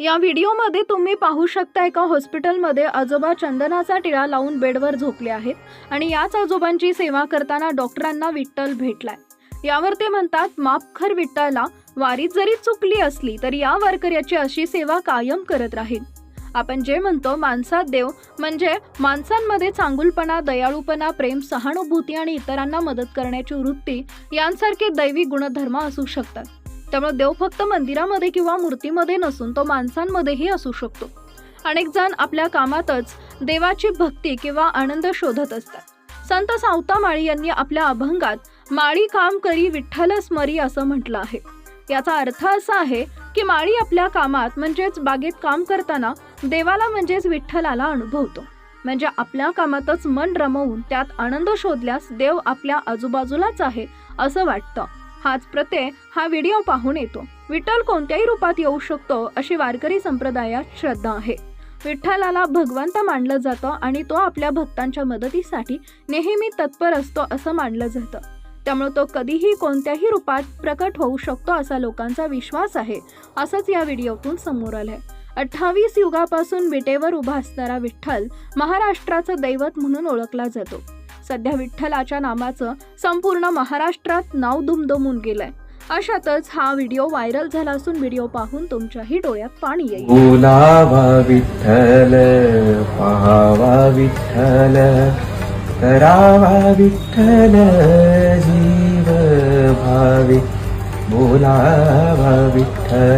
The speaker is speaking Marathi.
या व्हिडिओमध्ये तुम्ही पाहू शकता एका हॉस्पिटलमध्ये आजोबा चंदनाचा टिळा लावून बेडवर झोपले आहेत आणि याच आजोबांची सेवा करताना डॉक्टरांना विठ्ठल भेटलाय. यावर ते म्हणतात मापखर विठ्ठला वारीत जरी चुकली असली तरी या वारकऱ्याची अशी सेवा कायम करत राहील. आपण जे म्हणतो माणसात देव म्हणजे माणसांमध्ये चांगुलपणा दयाळूपणा प्रेम सहानुभूती आणि इतरांना मदत करण्याची वृत्ती यांसारखे दैवी गुणधर्म असू शकतात. त्यामुळे देव फक्त मंदिरामध्ये किंवा मूर्तीमध्ये नसून तो माणसांमध्येही असू शकतो. अनेक जण आपल्या कामातच देवाची भक्ती किंवा आनंद शोधत असतात. संत सावता माळी यांनी आपल्या अभंगात माळी काम करी विठ्ठल स्मरी असं म्हटलं आहे. याचा अर्थ असा आहे की माळी आपल्या कामात म्हणजेच बागेत काम करताना देवाला म्हणजेच विठ्ठलाला अनुभवतो. म्हणजे आपल्या कामातच मन रमवून त्यात आनंद शोधल्यास देव आपल्या आजूबाजूलाच आहे असं वाटतं. हाच प्रत्यय हा व्हिडिओ पाहून येतो. विठ्ठल कोणत्याही रूपात येऊ शकतो अशी वारकरी संप्रदायात श्रद्धा आहे. विठ्ठलाला भगवंत मानलं जातं आणि तो आपल्या भक्तांच्या मदतीसाठी नेहमी तत्पर असतो असं मानलं जातं. त्यामुळे तो कधीही कोणत्याही रूपात प्रकट होऊ शकतो असा लोकांचा विश्वास आहे असंच या व्हिडिओतून समोर आलंय. अठ्ठावीस युगापासून विटेवर उभा असणारा विठ्ठल महाराष्ट्राचं दैवत म्हणून ओळखला जातो. सध्या विठ्ठलाच्या नामाचं संपूर्ण महाराष्ट्रात नाव दुमदुमून गेलंय. अशातच हा व्हिडिओ व्हायरल झाला असून व्हिडिओ पाहून तुमच्याही डोळ्यात पाणी येईल. बोलावा विठ्ठल पाहावा विठ्ठल करावा विठ्ठल जीव भावे बोलावा विठ्ठल.